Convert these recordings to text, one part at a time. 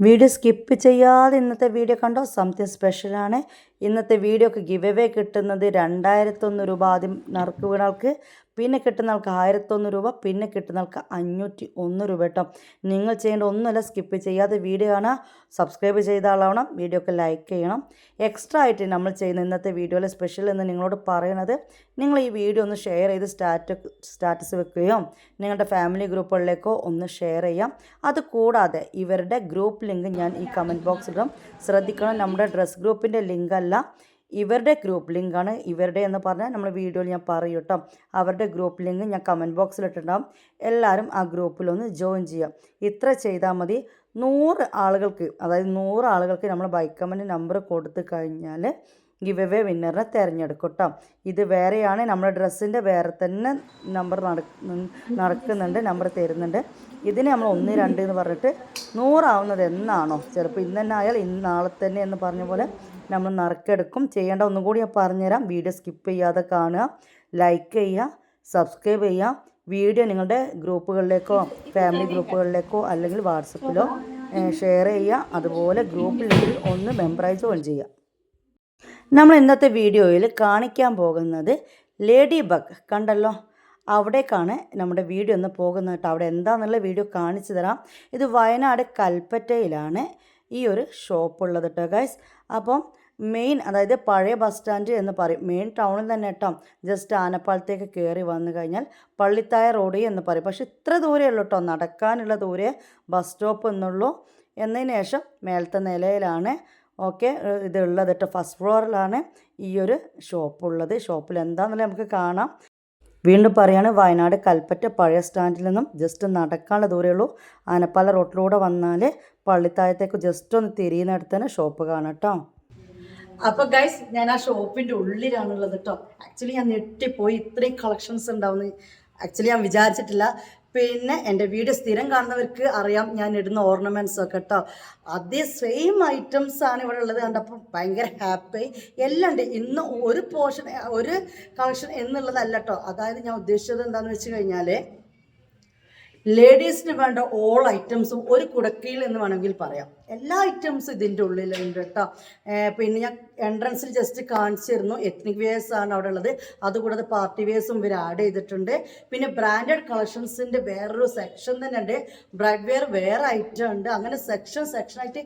Video skip ചെയ്യാതെ ഇന്നത്തെ video കണ്ടോ? സംതിങ് സ്പെഷ്യലാണ്. ഇന്നത്തെ വീഡിയോക്ക് ഗിവ് എവേ കിട്ടുന്നത് രണ്ടായിരത്തൊന്ന് രൂപ ആദ്യം നറുക്ക് പിന്നെ കിട്ടുന്ന ആൾക്ക് ആയിരത്തൊന്ന് രൂപ പിന്നെ കിട്ടുന്ന ആൾക്ക് അഞ്ഞൂറ്റി ഒന്ന് രൂപ കേട്ടോ. നിങ്ങൾ ചെയ്യേണ്ട ഒന്നുമല്ല സ്കിപ്പ് ചെയ്യാതെ വീഡിയോ ആണ്. സബ്സ്ക്രൈബ് ചെയ്ത ആളാവണം വീഡിയോ ഒക്കെ ലൈക്ക് ചെയ്യണം. എക്സ്ട്രാ ആയിട്ട് നമ്മൾ ചെയ്യുന്ന ഇന്നത്തെ വീഡിയോയിലെ സ്പെഷ്യൽ എന്ന് നിങ്ങളോട് പറയണത് നിങ്ങൾ ഈ വീഡിയോ ഒന്ന് ഷെയർ ചെയ്ത് സ്റ്റാറ്റ സ്റ്റാറ്റസ് വെക്കുകയോ നിങ്ങളുടെ ഫാമിലി ഗ്രൂപ്പുകളിലേക്കോ ഒന്ന് ഷെയർ ചെയ്യാം. അത് കൂടാതെ ഇവരുടെ ഗ്രൂപ്പ് ലിങ്ക് ഞാൻ ഈ കമന്റ് ബോക്സിലിടും ശ്രദ്ധിക്കണം നമ്മുടെ ഡ്രസ് ഗ്രൂപ്പിന്റെ ലിങ്ക് അല്ല. ഇവരുടെ ഗ്രൂപ്പ് ലിങ്കാണ് ഇവരുടെ എന്ന് പറഞ്ഞാൽ നമ്മൾ വീഡിയോയിൽ ഞാൻ പറയും കേട്ടോ. അവരുടെ ഗ്രൂപ്പ് ലിങ്ക് ഞാൻ കമന്റ് ബോക്സിൽ ഇട്ടിട്ടുണ്ടാകും എല്ലാവരും ആ ഗ്രൂപ്പിലൊന്ന് ജോയിൻ ചെയ്യാം ഇത്ര ചെയ്താൽ മതി. നൂറ് ആളുകൾക്ക് അതായത് നൂറ് ആളുകൾക്ക് നമ്മൾ ബൈക്ക് കമന്റ് നമ്പർ കൊടുത്തു കഴിഞ്ഞാൽ ഗിവ് എവേ വിന്നറിനെ തിരഞ്ഞെടുക്കും കേട്ടോ. ഇത് വേറെയാണ്. നമ്മുടെ ഡ്രസ്സിന്റെ വേറെ തന്നെ നമ്പർ നടക്കുന്നുണ്ട് നമ്പർ തരുന്നുണ്ട്. ഇതിനെ നമ്മൾ ഒന്ന് രണ്ട് എന്ന് പറഞ്ഞിട്ട് നൂറാവുന്നത് എന്നാണോ? ചിലപ്പോൾ ഇന്ന് തന്നെ ആയാൽ ഇന്ന് നാളെ തന്നെ എന്ന് പറഞ്ഞ പോലെ നമ്മൾ നറുക്കെടുക്കും. ചെയ്യേണ്ട ഒന്നും കൂടി ഞാൻ പറഞ്ഞുതരാം. വീഡിയോ സ്കിപ്പ് ചെയ്യാതെ കാണുക. ലൈക്ക് ചെയ്യുക. സബ്സ്ക്രൈബ് ചെയ്യുക. വീഡിയോ നിങ്ങളുടെ ഗ്രൂപ്പുകളിലേക്കോ ഫാമിലി ഗ്രൂപ്പുകളിലേക്കോ അല്ലെങ്കിൽ വാട്സപ്പിലോ ഷെയർ ചെയ്യുക. അതുപോലെ ഗ്രൂപ്പിലെങ്കിൽ ഒന്ന് മെമ്പറൈസ് ജോയിൻ ചെയ്യുക. നമ്മൾ ഇന്നത്തെ വീഡിയോയിൽ കാണിക്കാൻ പോകുന്നത് ലേഡി ബഗ് കണ്ടല്ലോ? അവിടേക്കാണ് നമ്മുടെ വീഡിയോ ഒന്ന് പോകുന്നത് കേട്ടോ. അവിടെ എന്താണെന്നുള്ള വീഡിയോ കാണിച്ചു തരാം. ഇത് വയനാട് കൽപ്പറ്റയിലാണ് ഈ ഒരു ഷോപ്പ് ഉള്ളത് കേട്ടോ ഗൈസ് അപ്പം മെയിൻ അതായത് പഴയ ബസ് സ്റ്റാൻഡ് എന്ന് പറയും. മെയിൻ ടൗണിൽ തന്നെ കേട്ടോ ജസ്റ്റ് ആനപ്പാളത്തേക്ക് കയറി വന്നു കഴിഞ്ഞാൽ പള്ളിത്തായ റോഡ് എന്ന് പറയും. പക്ഷെ ഇത്ര ദൂരമേ ഉള്ളൂ കേട്ടോ നടക്കാനുള്ള ദൂരെ ബസ് സ്റ്റോപ്പ് എന്നുള്ളൂ. എന്നതിന് ശേഷം മേലത്തെ നിലയിലാണ് ഓക്കെ ഇതുള്ളത് കേട്ടോ ഫസ്റ്റ് ഫ്ലോറിലാണ് ഈ ഒരു ഷോപ്പ് ഉള്ളത്. ഷോപ്പിൽ എന്താണെന്നുള്ളത് നമുക്ക് കാണാം. വീണ്ടും പറയാണ് വയനാട് കൽപ്പറ്റ പഴയ സ്റ്റാൻഡിൽ നിന്നും ജസ്റ്റ് നടക്കാനുള്ള ദൂരമേ ഉള്ളൂ. ആനപ്പാല റോട്ടിലൂടെ വന്നാൽ പള്ളിത്തായത്തേക്ക് ജസ്റ്റ് ഒന്ന് തിരിയുന്നിടത്ത് തന്നെ ഷോപ്പ് കാണാം കേട്ടോ അപ്പൊ ഗൈസ് ഞാൻ ആ ഷോപ്പിന്റെ ഉള്ളിലാണുള്ളത് കേട്ടോ ആക്ച്വലി ഞാൻ ഞെട്ടിപ്പോയി. ഇത്രയും കളക്ഷൻസ് ഉണ്ടാവുന്ന ആക്ച്വലി ഞാൻ വിചാരിച്ചിട്ടില്ല. പിന്നെ എന്റെ വീഡിയോ സ്ഥിരം കാണുന്നവർക്ക് അറിയാം ഞാൻ ഇടുന്ന ഓർണമെന്റ്സ് ഒക്കെ കേട്ടോ അതേ സെയിം ഐറ്റംസ് ആണ് ഇവിടെ ഉള്ളത് കണ്ടപ്പോൾ ഭയങ്കര ഹാപ്പി എല്ലാം ഉണ്ട്. ഇന്ന് ഒരു പോർഷൻ ഒരു കളക്ഷൻ എന്നുള്ളതല്ല കേട്ടോ അതായത് ഞാൻ ഉദ്ദേശിച്ചത് എന്താണെന്ന് വെച്ച് കഴിഞ്ഞാൽ ലേഡീസിന് വേണ്ട ഓൾ ഐറ്റംസും ഒരു കുടക്കയിൽ എന്ന് വേണമെങ്കിൽ പറയാം. എല്ലാ ഐറ്റംസും ഇതിന്റെ ഉള്ളിലുണ്ട് കേട്ടോ പിന്നെ ഞാൻ എൻട്രൻസിൽ ജസ്റ്റ് കാണിച്ചിരുന്നു. എത്നിക് വെയേഴ്സ് ആണ് അവിടെ ഉള്ളത്. അതുകൂടാതെ പാർട്ടി വെയേഴ്സും ഇവർ ആഡ് ചെയ്തിട്ടുണ്ട്. പിന്നെ ബ്രാൻഡഡ് കളക്ഷൻസിന്റെ വേറൊരു സെക്ഷൻ തന്നെ ഉണ്ട്. ബ്രൈഡ് വെയർ വേറെ ഐറ്റം ഉണ്ട്. അങ്ങനെ സെക്ഷൻ സെക്ഷനായിട്ട്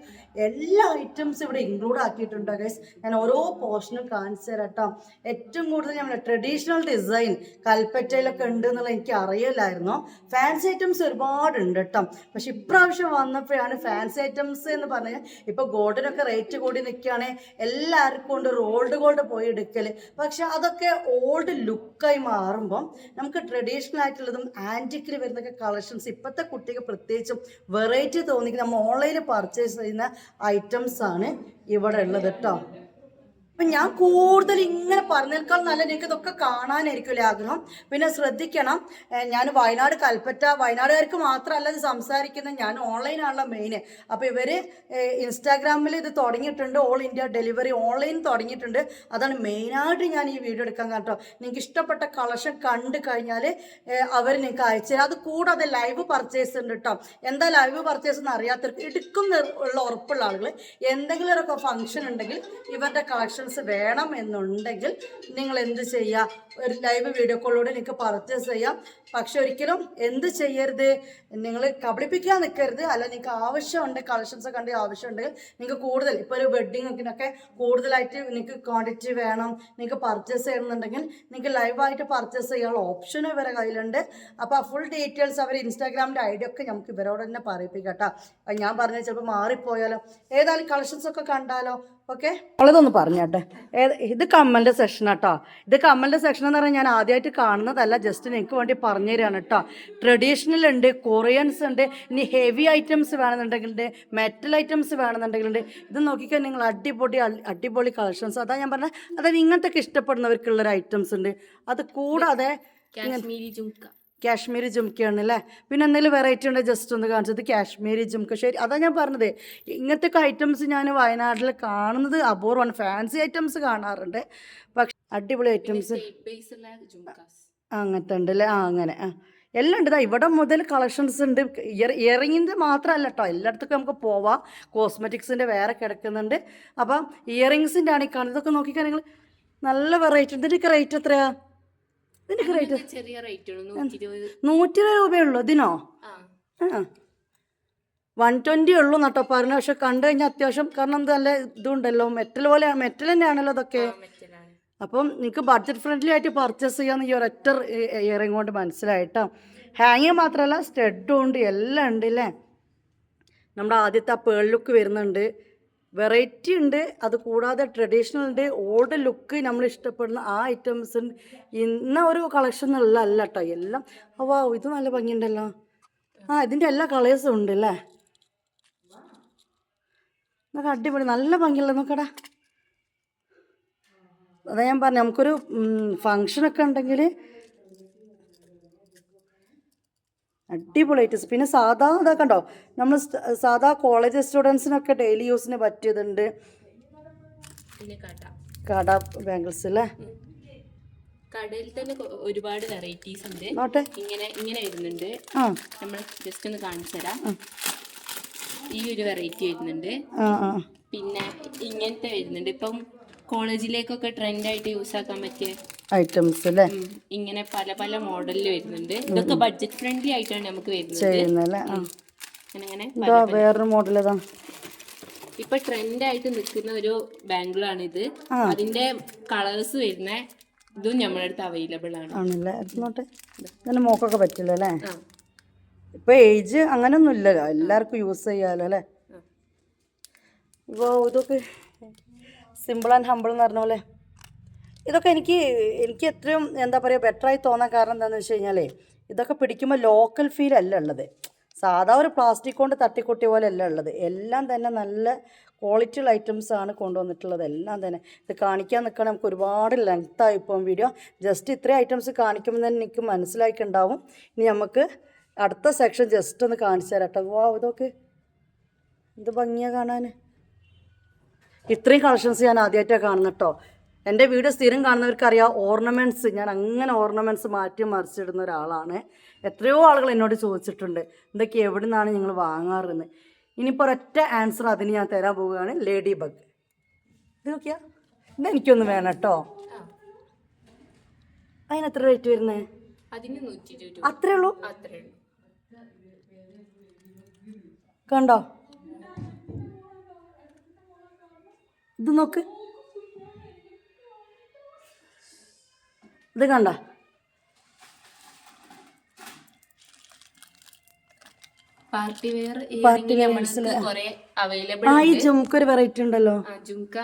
എല്ലാ ഐറ്റംസും ഇവിടെ ഇൻക്ലൂഡ് ആക്കിയിട്ടുണ്ട് ഗൈസ് ഞാൻ ഓരോ പോർഷനും കാണിച്ചു തരാം കേട്ടോ ഏറ്റവും കൂടുതൽ നമ്മൾ ട്രഡീഷണൽ ഡിസൈൻ കൽപ്പറ്റയിലൊക്കെ ഉണ്ട് എന്നുള്ളത് എനിക്ക് അറിയില്ലായിരുന്നു. ഫാൻസി ഐറ്റംസ് ഒരുപാട് ഉണ്ട് കേട്ടോ പക്ഷെ ഇപ്രാവശ്യം വന്നപ്പോഴാണ് ഫാൻസി ഐറ്റംസ് എന്ന് പറഞ്ഞാൽ ഇപ്പോൾ ഗോൾഡിനൊക്കെ റേറ്റ് കൂടി നിൽക്കുകയാണ്. എല്ലാവർക്കും കൊണ്ട് ഓൾഡ് ഗോൾഡ് പോയി എടുക്കൽ പക്ഷെ അതൊക്കെ ഓൾഡ് ലുക്കായി മാറുമ്പം നമുക്ക് ട്രഡീഷണൽ ആയിട്ടുള്ളതും ആന്റിക്കിൽ വരുന്നൊക്കെ കളക്ഷൻസ് ഇപ്പോഴത്തെ കുട്ടിക്ക് പ്രത്യേകിച്ചും വെറൈറ്റി തോന്നിക്കുന്ന നമ്മൾ ഓൺലൈനിൽ പർച്ചേസ് ചെയ്യുന്ന ഐറ്റംസ് ആണ് ഇവിടെ ഉള്ളത് കേട്ടോ അപ്പം ഞാൻ കൂടുതൽ ഇങ്ങനെ പറഞ്ഞേക്കാൾ നല്ല എനിക്ക് ഇതൊക്കെ കാണാനായിരിക്കുമല്ലേ ആഗ്രഹം? പിന്നെ ശ്രദ്ധിക്കണം. ഞാൻ വയനാട് കൽപ്പറ്റ വയനാടുകാർക്ക് മാത്രമല്ല ഇത് സംസാരിക്കുന്നത്. ഞാൻ ഓൺലൈനാണല്ലോ മെയിൻ അപ്പോൾ ഇവർ ഇൻസ്റ്റാഗ്രാമിൽ ഇത് തുടങ്ങിയിട്ടുണ്ട്. ഓൾ ഇന്ത്യ ഡെലിവറി ഓൺലൈൻ തുടങ്ങിയിട്ടുണ്ട്. അതാണ് മെയിനായിട്ട് ഞാൻ ഈ വീഡിയോ എടുക്കാൻ കേട്ടോ നിങ്ങൾക്ക് ഇഷ്ടപ്പെട്ട കളക്ഷൻ കണ്ടു കഴിഞ്ഞാൽ അവർ നിങ്ങൾക്ക് അയച്ചു തരാം. അത് കൂടാതെ ലൈവ് പർച്ചേസ് ഉണ്ട് കേട്ടോ എന്താ ലൈവ് പർച്ചേസ് എന്ന് അറിയാത്തവർക്ക് എടുക്കും ഉള്ള ഉറപ്പുള്ള ആളുകൾ എന്തെങ്കിലും ഒരു ഫംഗ്ഷൻ ഉണ്ടെങ്കിൽ ഇവരുടെ കളക്ഷൻസ് വേണം എന്നുണ്ടെങ്കിൽ നിങ്ങൾ എന്ത് ചെയ്യുക ഒരു ലൈവ് വീഡിയോ കോളിലൂടെ നിങ്ങൾക്ക് പർച്ചേസ് ചെയ്യാം. പക്ഷെ ഒരിക്കലും എന്ത് ചെയ്യരുത്? നിങ്ങൾ കബളിപ്പിക്കാൻ നിൽക്കരുത് അല്ല നിങ്ങൾക്ക് ആവശ്യമുണ്ട് കളക്ഷൻസ് കണ്ട് ആവശ്യമുണ്ടെങ്കിൽ നിങ്ങൾക്ക് കൂടുതൽ ഇപ്പോൾ ഒരു വെഡ്ഡിങ്ങിനൊക്കെ കൂടുതലായിട്ട് നിങ്ങൾക്ക് ക്വാണ്ടിറ്റി വേണം നിങ്ങൾക്ക് പർച്ചേസ് ചെയ്യണമെന്നുണ്ടെങ്കിൽ നിങ്ങൾക്ക് ലൈവായിട്ട് പർച്ചേസ് ചെയ്യാനുള്ള ഓപ്ഷൻ ഇവരെ കയ്യിലുണ്ട്. അപ്പോൾ ആ ഫുൾ ഡീറ്റെയിൽസ് അവർ ഇൻസ്റ്റാഗ്രാമിന്റെ ഐ ഡി ഒക്കെ നമുക്ക് ഇവരോട് തന്നെ പറയിപ്പിക്കാം കേട്ടോ ഞാൻ പറഞ്ഞത് ചിലപ്പോൾ മാറിപ്പോയാലോ. ഏതായാലും കളക്ഷൻസ് ഒക്കെ കണ്ടാലോ? ഓക്കെ? അവളതൊന്ന് പറഞ്ഞാട്ടെ. ഇത് കമ്മലിന്റെ സെക്ഷൻ കേട്ടോ ഇത് കമ്മലിന്റെ സെക്ഷൻ എന്ന് പറഞ്ഞാൽ ഞാൻ ആദ്യമായിട്ട് കാണുന്നതല്ല ജസ്റ്റ് നിങ്ങൾക്ക് വേണ്ടി പറഞ്ഞു തരാണ് കേട്ടോ ട്രഡീഷണൽ ഉണ്ട് കൊറിയൻസ് ഉണ്ട് ഇനി ഹെവി ഐറ്റംസ് വേണമെന്നുണ്ടെങ്കിൽ മെറ്റൽ ഐറ്റംസ് വേണമെന്നുണ്ടെങ്കിൽ ഇത് നോക്കിക്കാൻ നിങ്ങൾ അടിപൊളി അടിപൊളി കളക്ഷൻസ് അതാ ഞാൻ പറഞ്ഞത് അതായത് ഇങ്ങനത്തെ ഇഷ്ടപ്പെടുന്നവർക്കുള്ളൊരു ഐറ്റംസ് ഉണ്ട്. അത് കൂടാതെ കാശ്മീരി കാശ്മീരി ജുംക്കയാണ് അല്ലേ പിന്നെ എന്തെങ്കിലും വെറൈറ്റി ഉണ്ടോ? ജസ്റ്റ് ഒന്ന് കാണിച്ചത് കാശ്മീരി ജുംക്ക. ശരി അതാ ഞാൻ പറഞ്ഞത്. ഇങ്ങനത്തെ ഒക്കെ ഐറ്റംസ് ഞാൻ വയനാട്ടിൽ കാണുന്നത് അപൂർവമാണ്. ഫാൻസി ഐറ്റംസ് കാണാറുണ്ട്. പക്ഷെ അടിപൊളി ഐറ്റംസ് അങ്ങനത്തെ ഉണ്ട് അല്ലേ? ആ അങ്ങനെ. ആ. എല്ലാം ഉണ്ട്. ഇതാ ഇവിടെ മുതൽ കളക്ഷൻസ് ഉണ്ട്. ഇയർ ഇയറിങ്ങിന്റെ മാത്രമല്ല കേട്ടോ എല്ലായിടത്തേക്കും നമുക്ക് പോവാം. കോസ്മെറ്റിക്സിന്റെ വേറെ കിടക്കുന്നുണ്ട്. അപ്പം ഇയറിങ്സിന്റെ ആണ് ഈ കാണുന്നതൊക്കെ നോക്കിക്കാൻ നിങ്ങൾ. നല്ല വെറൈറ്റി ഇതിന്റെയൊക്കെ റേറ്റ് എത്രയാ? ഇതിന്റെയൊക്കെ റേറ്റ് ചെറിയ റേറ്റ് നൂറ്റി ഇരുപത് രൂപയുള്ളൂ ഇതിനോ വൺ ട്വന്റി ഉള്ളൂ നട്ടോ പറഞ്ഞു. പക്ഷെ കണ്ടു കഴിഞ്ഞാൽ അത്യാവശ്യം കാരണം എന്താ നല്ല ഇതുണ്ടല്ലോ. മെറ്റൽ പോലെ മെറ്റൽ തന്നെയാണല്ലോ അതൊക്കെ അപ്പം നിങ്ങൾക്ക് ബഡ്ജറ്റ് ഫ്രണ്ട്ലി ആയിട്ട് പർച്ചേസ് ചെയ്യാമെന്ന് ഈ ഒരൊറ്റ ഇയറിംഗ് കൊണ്ട് മനസ്സിലായിട്ടോ. ഹാങ്ങിങ് മാത്രമല്ല സ്റ്റഡും ഉണ്ട് എല്ലാം ഉണ്ട് അല്ലേ നമ്മുടെ ആദ്യത്തെ ആ പേൾ ലുക്ക് വരുന്നുണ്ട്. വെറൈറ്റി ഉണ്ട്. അത് കൂടാതെ ട്രഡീഷണൽ ഉണ്ട് ഓൾഡ് ലുക്ക് നമ്മൾ ഇഷ്ടപ്പെടുന്ന ആ ഐറ്റംസ് ഉണ്ട് ഇന്ന ഒരു കളക്ഷൻ ഉള്ള അല്ല കേട്ടോ എല്ലാം അപ്പോൾ ഇത് നല്ല ഭംഗിയുണ്ടല്ലോ. ആ ഇതിന്റെ എല്ലാ കളേഴ്സും ഉണ്ട് അല്ലേ എന്നൊക്കെ അടിപൊളി നല്ല ഭംഗിയുള്ള നോക്കടാ. അതാ ഞാൻ പറഞ്ഞു നമുക്കൊരു ഫങ്ഷനൊക്കെ ഉണ്ടെങ്കിൽ അടിപൊളിയായിട്ട് പിന്നെ സാധാ ഇതാക്കണ്ടോ കണ്ടോ? നമ്മൾ സാധാ കോളേജ് സ്റ്റുഡൻസിനൊക്കെ ഡെയിലി യൂസിന് പറ്റിയതുണ്ട്. കട. ബാംഗിൾസ് അല്ലേ കടയിൽ തന്നെ ഒരുപാട് വെറൈറ്റീസ് ഉണ്ട്. ഇങ്ങനെ ഇങ്ങനെ വരുന്നുണ്ട്. നമ്മൾ ജസ്റ്റ് ഒന്ന് കാണിച്ചു തരാം. ഈ ഒരു വെറൈറ്റി വരുന്നുണ്ട്. പിന്നെ ഇങ്ങനത്തെ വരുന്നുണ്ട്. ഇപ്പം കോളേജിലേക്കൊക്കെ ട്രെൻഡായിട്ട് യൂസ് ആക്കാൻ പറ്റിയ ഐറ്റംസ് അല്ലേ? ഇങ്ങനെ പല പല മോഡലിൽ വരുന്നുണ്ട്. ഇതൊക്കെ ബഡ്ജറ്റ് ഫ്രണ്ട്ലി ആയിട്ടാണ് നമുക്ക് വരുന്നത്. ചെയ്യുന്നല്ലേ അങ്ങനെ ഇതാ വേറൊരു മോഡൽ ഇതാ. ഇപ്പൊ ട്രെൻഡ് ആയിട്ട് നിൽക്കുന്ന ഒരു ബാംഗിളാണ് ഇത്. അതിന്റെ കളേഴ്സ് വരുന്ന ഇതും നമ്മുടെ അടുത്ത് അവൈലബിൾ ആണ്. ആണല്ലേ? നോട്ടെ. ഇതിന് മോക്കൊക്കെ പറ്റില്ല അല്ലേ? ഇപ്പൊ ഏജ് അങ്ങനൊന്നും ഇല്ലല്ലോ എല്ലാവർക്കും യൂസ് ചെയ്യാലോ അല്ലേ? ഇപ്പോ ഇപ്പോൾ ഇതൊക്കെ സിമ്പിൾ ആൻഡ് ഹമ്പിൾ എന്ന് പറഞ്ഞ പോലെ ഇതൊക്കെ എനിക്ക് എനിക്ക് എത്രയും എന്താ പറയുക ബെറ്ററായി തോന്നാൻ കാരണം എന്താണെന്ന് വെച്ച് കഴിഞ്ഞാലേ ഇതൊക്കെ പിടിക്കുമ്പോൾ ലോക്കൽ ഫീൽ അല്ല ഉള്ളത്. സാധാ ഒരു പ്ലാസ്റ്റിക് കൊണ്ട് തട്ടിക്കൊട്ടിയ പോലെ അല്ല ഉള്ളത്. എല്ലാം തന്നെ നല്ല ക്വാളിറ്റിയുള്ള ഐറ്റംസ് ആണ് കൊണ്ടുവന്നിട്ടുള്ളത്. എല്ലാം തന്നെ. ഇത് കാണിക്കാൻ നിൽക്കണം നമുക്ക് ഒരുപാട് ലെങ്ത്തായി ഇപ്പം വീഡിയോ ജസ്റ്റ് ഇത്രയും ഐറ്റംസ് കാണിക്കുമ്പോൾ തന്നെ എനിക്ക് മനസ്സിലാക്കിയിട്ടുണ്ടാവും ഇനി നമുക്ക് അടുത്ത സെക്ഷൻ ജസ്റ്റ് ഒന്ന് കാണിച്ചു തരാം കേട്ടോ. വാ ഇതൊക്കെ ഇത് ഭംഗിയാണ് കാണാൻ ഇത്രയും കളക്ഷൻസ് ഞാൻ ആദ്യമായിട്ടാണ് കാണുന്നത് കേട്ടോ. എന്റെ വീഡിയോ സ്ഥിരം കാണുന്നവർക്കറിയാം ഓർണമെന്റ്സ് ഞാൻ അങ്ങനെ ഓർണമെന്റ്സ് മാറ്റി മറിച്ചിടുന്ന ഒരാളാണ്. എത്രയോ ആളുകൾ എന്നോട് ചോദിച്ചിട്ടുണ്ട് ഇതൊക്കെ എവിടെ നിന്നാണ് നിങ്ങൾ വാങ്ങാറെന്ന്? ഇനിയിപ്പോൾ ഒരൊറ്റ ആൻസർ അതിന് ഞാൻ തരാൻ പോവുകയാണ് ലേഡി ബഗ് ഇത് നോക്കിയാ? ഇത് എനിക്കൊന്ന് വേണം കേട്ടോ. അതിന് എത്ര റേറ്റ് വരുന്നത് അത്രേ ഉള്ളൂ. കണ്ടോ? ഇത് നോക്ക്. ഇത് കണ്ട. പാർട്ടി വെയർ പാർട്ടി ആ ഈ ജുംക്കൊരു വെറൈറ്റി ഉണ്ടല്ലോ. ജുംക്ക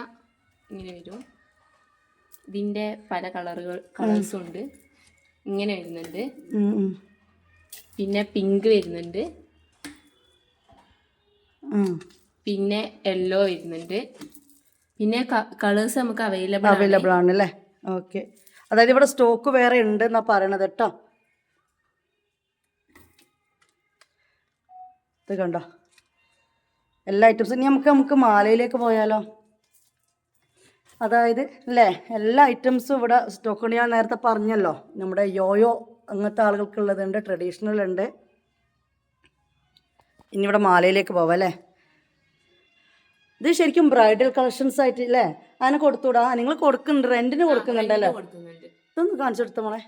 ഇങ്ങനെ വരും. ഇതിന്റെ പല കളറുകൾ കളേഴ്സും ഉണ്ട്. ഇങ്ങനെ വരുന്നുണ്ട്. പിന്നെ പിങ്ക് വരുന്നുണ്ട്. പിന്നെ യെല്ലോ വരുന്നുണ്ട്. പിന്നെ കളേഴ്സ് നമുക്ക് അവൈലബിൾ അവൈലബിൾ ആണ് അല്ലേ? ഓക്കെ അതായത് ഇവിടെ സ്റ്റോക്ക് വേറെ ഉണ്ട് എന്നാ പറയണത് കേട്ടോ. ഇത് കണ്ടോ? എല്ലാ ഐറ്റംസും ഇനി നമുക്ക് നമുക്ക് മാലയിലേക്ക് പോയാലോ? അതായത് അല്ലേ എല്ലാ ഐറ്റംസും ഇവിടെ സ്റ്റോക്ക് ഉണ്ട്. ഞാൻ നേരത്തെ പറഞ്ഞല്ലോ നമ്മുടെ യോയോ അങ്ങനത്തെ ആളുകൾക്കുള്ളതുണ്ട് ട്രഡീഷണൽ ഉണ്ട് ഇനി ഇവിടെ മാലയിലേക്ക് പോവാം അല്ലേ ഇത് ശരിക്കും ബ്രൈഡൽ കളക്ഷൻസ് ആയിട്ട് അല്ലേ അതിനെ കൊടുത്തുവിടാ. നിങ്ങൾ കൊടുക്കുന്നുണ്ട്. റെന്റിന് കൊടുക്കുന്നുണ്ടല്ലോ. കൊടുക്കുന്നുണ്ട്. ഇതൊന്ന് കാണിച്ചു കൊടുത്ത മോളെ.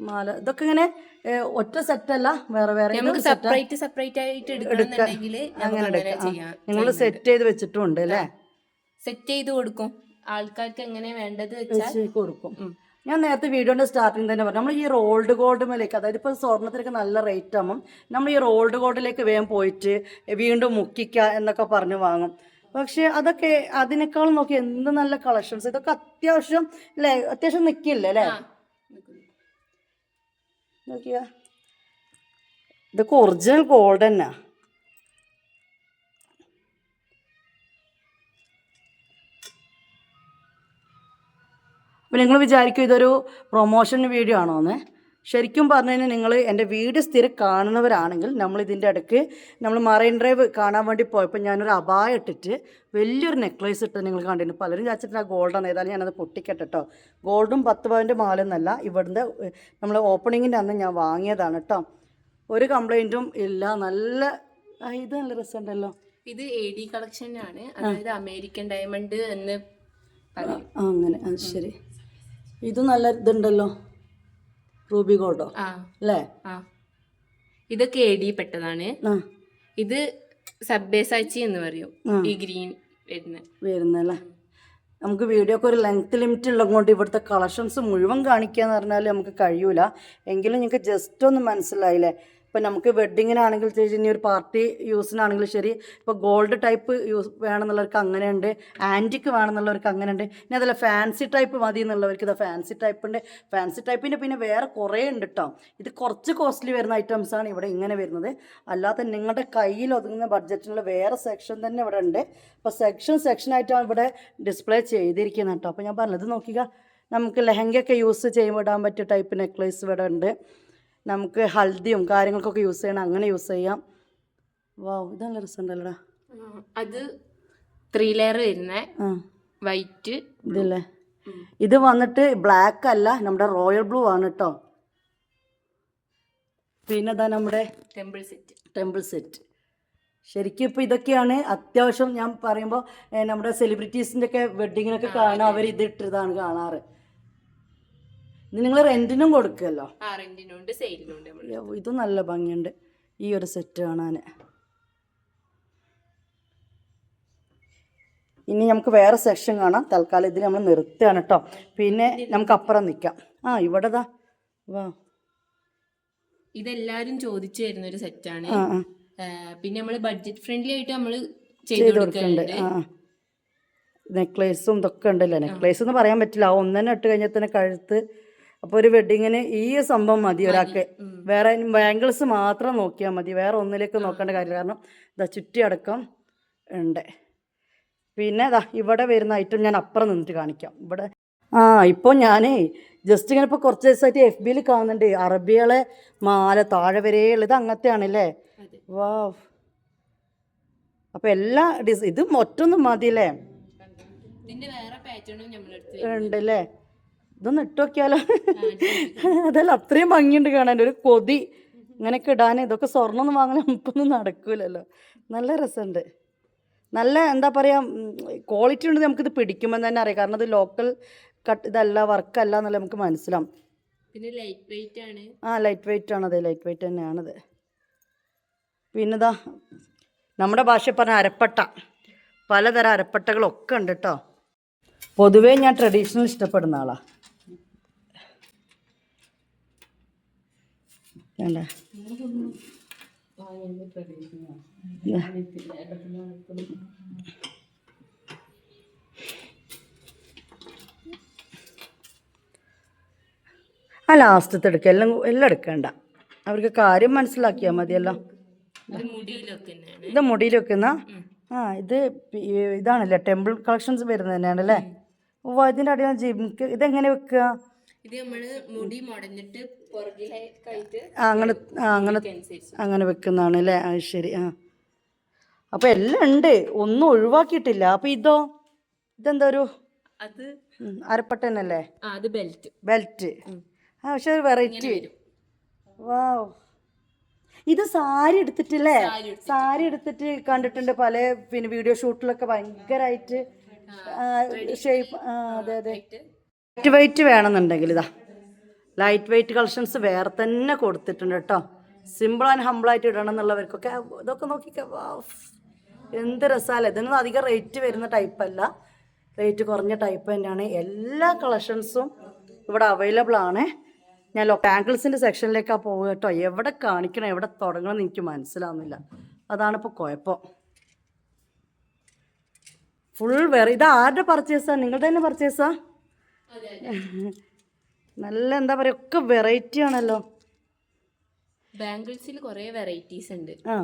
മാല. ഇതൊക്കെ ഇങ്ങനെ ഒറ്റ സെറ്റ് അല്ല വേറെ വേറെ സെപ്പറേറ്റ് സെപ്പറേറ്റ് ആയിട്ട് എടുക്കാം. അങ്ങനെ എടുക്കാം. നിങ്ങൾ സെറ്റ് ചെയ്ത് വെച്ചിട്ടുണ്ട് അല്ലേ? സെറ്റ് ചെയ്ത് കൊടുക്കും. ആൾക്കാർക്ക് എങ്ങനെ വേണ്ടത് കൊടുക്കും. ഞാൻ നേരത്തെ വീഡിയോന്റെ സ്റ്റാർട്ടിങ് തന്നെ പറഞ്ഞു. നമ്മൾ ഈ റോൾഡ് ഗോൾഡ് മേലേക്ക് അതായത് ഇപ്പോൾ സ്വർണത്തിനൊക്കെ നല്ല റേറ്റ് ആകും നമ്മൾ ഈ റോൾഡ് ഗോൾഡിലേക്ക് വേഗം പോയിട്ട് വീണ്ടും മുക്കിക്ക എന്നൊക്കെ പറഞ്ഞ് വാങ്ങും. പക്ഷേ അതൊക്കെ അതിനേക്കാളും നോക്കി എന്ത് നല്ല കളക്ഷൻസ് ഇതൊക്കെ അത്യാവശ്യം അല്ലേ അത്യാവശ്യം നിൽക്കില്ലേ അല്ലേ നോക്കിയ. ഇതൊക്കെ ഒറിജിനൽ ഗോൾഡ് തന്നെ. അപ്പം നിങ്ങൾ വിചാരിക്കും ഇതൊരു പ്രൊമോഷൻ വീഡിയോ ആണോന്ന്. ശരിക്കും പറഞ്ഞു കഴിഞ്ഞാൽ നിങ്ങൾ എന്റെ വീട് സ്ഥിരം കാണുന്നവരാണെങ്കിൽ നമ്മൾ ഇതിന്റെ ഇടയ്ക്ക് നമ്മൾ മറൈൻ ഡ്രൈവ് കാണാൻ വേണ്ടി പോയപ്പോൾ ഞാനൊരു അപായം ഇട്ടിട്ട് വലിയൊരു നെക്ലേസ് ഇട്ട് നിങ്ങൾ കണ്ടിരുന്നു. പലരും ചാച്ചിട്ട് ആ ഗോൾഡാണ് ഏതായാലും ഞാനത് പൊട്ടിക്കട്ടെ കേട്ടോ ഗോൾഡും പത്ത് പവന്റെ മാലൊന്നല്ല. ഇവിടുന്ന് നമ്മൾ ഓപ്പണിങ്ങിന്റെ അന്ന് ഞാൻ വാങ്ങിയതാണ് കേട്ടോ ഒരു കംപ്ലൈന്റും ഇല്ല. നല്ല ഇത് നല്ല രസമുണ്ടല്ലോ. ഇത് എ ഡി കളക്ഷൻ ആണ്. അതായത് അമേരിക്കൻ ഡയമണ്ട് എന്ന് അങ്ങനെ. അത് ശരി. ഇത് നല്ല ഇതുണ്ടല്ലോ. റൂബി ഗോൾഡോ അല്ലേ ഇതൊക്കെ എ ഡി പെട്ടതാണ്. ഇത് സബ്ബേസാച്ചി എന്ന് പറയും. ഈ ഗ്രീൻ വരുന്ന വരുന്നല്ലേ നമുക്ക് വീഡിയോക്ക് ഒരു ലെങ്ത് ലിമിറ്റ് ഉള്ളത് കൊണ്ട് ഇവിടുത്തെ കളക്ഷൻസ് മുഴുവൻ കാണിക്കുക എന്ന് പറഞ്ഞാൽ നമുക്ക് കഴിയൂല. എങ്കിലും നിങ്ങൾക്ക് ജസ്റ്റ് ഒന്ന് മനസ്സിലായില്ലേ? ഇപ്പം നമുക്ക് വെഡ്ഡിങ്ങിനാണെങ്കിൽ ഇനി ഒരു പാർട്ടി യൂസിനാണെങ്കിലും ശരി ഇപ്പോൾ ഗോൾഡ് ടൈപ്പ് യൂസ് വേണമെന്നുള്ളവർക്ക് അങ്ങനെയുണ്ട് ആന്റിക്ക് വേണമെന്നുള്ളവർക്ക് അങ്ങനെയുണ്ട് ഇനി അതല്ല ഫാൻസി ടൈപ്പ് മതി എന്നുള്ളവർക്ക് ഇതാ ഫാൻസി ടൈപ്പ് ഉണ്ട്. ഫാൻസി ടൈപ്പിന്റെ പിന്നെ വേറെ കുറേ ഉണ്ട് കേട്ടോ ഇത് കുറച്ച് കോസ്റ്റ്ലി വരുന്ന ഐറ്റംസാണ് ഇവിടെ ഇങ്ങനെ വരുന്നത്. അല്ലാതെ നിങ്ങളുടെ കയ്യിൽ ഒതുങ്ങുന്ന ബഡ്ജറ്റിനുള്ള വേറെ സെക്ഷൻ തന്നെ ഇവിടെ ഉണ്ട്. അപ്പോൾ സെക്ഷൻ സെക്ഷനായിട്ടാണ് ഇവിടെ ഡിസ്പ്ലേ ചെയ്തിരിക്കുന്നത് കേട്ടോ അപ്പോൾ ഞാൻ പറഞ്ഞത് നോക്കിക്കുക നമുക്ക് ലെഹങ്കയൊക്കെ യൂസ് ചെയ്യുമ്പോൾ ഇടാൻ പറ്റിയ ടൈപ്പ് നെക്ലേസ് ഇവിടെ ഉണ്ട്. നമുക്ക് ഹൽദിയും കാര്യങ്ങൾക്കൊക്കെ യൂസ് ചെയ്യണം. അങ്ങനെ യൂസ് ചെയ്യാം. വാ ഇത് നല്ല രസമുണ്ടല്ലോടാ അത് ത്രീ ലെയർ വരുന്ന. വൈറ്റ് ഇതല്ലേ. ഇത് വന്നിട്ട് ബ്ലാക്ക് അല്ല നമ്മുടെ റോയൽ ബ്ലൂ ആണ് കേട്ടോ പിന്നെ അതാ നമ്മുടെ ടെമ്പിൾ സെറ്റ് ടെമ്പിൾ സെറ്റ് ശരിക്കും ഇപ്പോൾ ഇതൊക്കെയാണ് അത്യാവശ്യം ഞാൻ പറയുമ്പോൾ നമ്മുടെ സെലിബ്രിറ്റീസിന്റെ ഒക്കെ വെഡ്ഡിങ്ങിനൊക്കെ കാണാൻ അവർ ഇത് ഇട്ടിതാണ് കാണാറ്. നിങ്ങൾ റെന്റിനും കൊടുക്കുമല്ലോ ആ നമ്മൾ യ്യോ, ഇത് നല്ല ഭംഗിയുണ്ട്. ഈ ഒരു സെറ്റ് കാണാൻ ഇനി നമുക്ക് വേറെ സെക്ഷൻ കാണാം. തൽക്കാലം ഇതിൽ നമ്മൾ നിർത്തുകയാണ് കേട്ടോ പിന്നെ നമുക്ക് അപ്പുറം നിൽക്കാം ആ ഇവിടെ ദാ. വാ. ഇതെല്ലാരും ചോദിച്ചു വരുന്ന ഒരു സെറ്റാണ് ആ ആ. പിന്നെ നമ്മൾ ബഡ്ജറ്റ് ഫ്രണ്ട്ലി ആയിട്ട് നമ്മൾ ചെയ്ത് ചെയ്ത് കൊടുക്കുന്നുണ്ട്. ആ നെക്ലേസും ഇതൊക്കെ ഉണ്ടല്ലോ? നെക്ലേസ് എന്ന് പറയാൻ പറ്റില്ല. ആ ഒന്നെന്നെ ഇട്ട് കഴിഞ്ഞാൽ തന്നെ കഴുത്ത് അപ്പോൾ ഒരു വെഡിങ്ങിന് ഈ സംഭവം മതി ഒരാൾക്ക്. വേറെ ബാംഗിൾസ് മാത്രം നോക്കിയാൽ മതി. വേറെ ഒന്നിലേക്ക് നോക്കേണ്ട കാര്യമില്ല. കാരണം ഇതാ ചുറ്റി അടക്കം ഉണ്ട്. പിന്നെ ഇതാ ഇവിടെ വരുന്ന ഐറ്റം ഞാൻ അപ്പുറം നിന്നിട്ട് കാണിക്കാം. ഇവിടെ ആ ഇപ്പോൾ ഞാനേ ജസ്റ്റ് ഇങ്ങനെ ഇപ്പോൾ കുറച്ച് ദിവസമായിട്ട് എഫ് ബിയിൽ കാണുന്നുണ്ട്. അറബികളെ മാല താഴെ വരെയുള്ള ഇത് അങ്ങനത്തെ ആണല്ലേ വാ അപ്പോൾ എല്ലാ ഡിസ് ഇത് ഒറ്റൊന്നും മതിയല്ലേ? ഉണ്ടല്ലേ? ഇതൊന്ന് ഇട്ട് നോക്കിയാലോ അതല്ല അത്രയും ഭംഗിയുണ്ട് കാണാൻ. ഒരു കൊതി ഇങ്ങനെയൊക്കെ ഇടാൻ ഇതൊക്കെ സ്വർണം ഒന്നും വാങ്ങാൻ നമുക്കൊന്നും നടക്കൂലല്ലോ. നല്ല രസമുണ്ട്. നല്ല എന്താ പറയുക ക്വാളിറ്റി ഉണ്ട് നമുക്കിത് പിടിക്കുമ്പോൾ തന്നെ അറിയാം. കാരണം ഇത് ലോക്കൽ കട്ട് ഇതല്ല വർക്കല്ല എന്നല്ല നമുക്ക് മനസ്സിലാവും. പിന്നെ ലൈറ്റ് വെയിറ്റ് ആണ്. ആ ലൈറ്റ് വെയിറ്റ് ആണത് ലൈറ്റ് വെയിറ്റ് തന്നെയാണത്. പിന്നെതാ നമ്മുടെ ഭാഷ പറഞ്ഞ അരപ്പട്ട. പലതരം അരപ്പട്ടകളൊക്കെ ഉണ്ട് കേട്ടോ പൊതുവേ ഞാൻ ട്രഡീഷണൽ ഇഷ്ടപ്പെടുന്ന ആളാ. വേണ്ട. ആ ലാസ്റ്റത്തെ എടുക്കുക എല്ലാം എല്ലാം എടുക്കണ്ട. അവർക്ക് കാര്യം മനസ്സിലാക്കിയാൽ മതിയല്ലോ. ഇത് മുടിയിൽ വെക്കുന്ന? ആ ഇത് ഇതാണല്ലേ ടെമ്പിൾ കളക്ഷൻസ് വരുന്നതന്നെയാണല്ലേ? ഓ ഇതിന്റെ അടിയാണ് ജിംക്ക് ഇതെങ്ങനെ വെക്കുക ഇത് നമ്മൾ മുടി മുടഞ്ഞിട്ട് പുറകിലേക്കായിട്ട് ആ അങ്ങനെ അങ്ങനെ അങ്ങനെ വെക്കുന്നതാണ് അല്ലേ അത് ശരി ആ. അപ്പോൾ എല്ലാം ഉണ്ട്. ഒന്നും ഒഴിവാക്കിയിട്ടില്ല. അപ്പോൾ ഇതോ? ഇതെന്താ ഒരു അത് ഉം, അരപ്പട്ട ആ അത് ബെൽറ്റ്. ബെൽറ്റ്. ആ പക്ഷെ ഒരു വെറൈറ്റി വാവ്. ഇത് സാരി എടുത്തിട്ടില്ലേ? സാരി എടുത്തിട്ട്. കണ്ടിട്ടുണ്ട് പല പിന്നെ വീഡിയോ ഷൂട്ടിലൊക്കെ ഭയങ്കരമായിട്ട് ഷേപ്പ് ആ അതെ അതെ. ലൈറ്റ് വെയിറ്റ് വേണമെന്നുണ്ടെങ്കിൽ ഇതാ. ലൈറ്റ് വെയിറ്റ് കളക്ഷൻസ് വേറെ തന്നെ കൊടുത്തിട്ടുണ്ട് കേട്ടോ. സിമ്പിൾ ആൻഡ് ഹമ്പിളായിട്ട് ഇടണം എന്നുള്ളവർക്കൊക്കെ ഇതൊക്കെ നോക്കിക്കോ. എന്ത് രസമല്ലേ ഇതൊന്നും അധികം റേറ്റ് വരുന്ന ടൈപ്പല്ല റേറ്റ് കുറഞ്ഞ ടൈപ്പ് തന്നെയാണ്. എല്ലാ കളക്ഷൻസും ഇവിടെ അവൈലബിൾ ആണ്. ഞാൻ ലോ ബാങ്കിൾസിന്റെ സെക്ഷനിലേക്കാണ് പോകുക കേട്ടോ. എവിടെ കാണിക്കണം എവിടെ തുടങ്ങണം എന്ന് എനിക്ക് മനസ്സിലാവുന്നില്ല. അതാണിപ്പോൾ കുഴപ്പം. ഫുൾ വേറെ ഇത് ആരുടെ പർച്ചേസാണ് നിങ്ങളുടെ തന്നെ പർച്ചേസാ നല്ല എന്താ പറയുക ഒക്കെ വെറൈറ്റി ആണല്ലോ. ബാംഗിൾസിൽ കുറേ വെറൈറ്റീസ് ഉണ്ട്. ആ.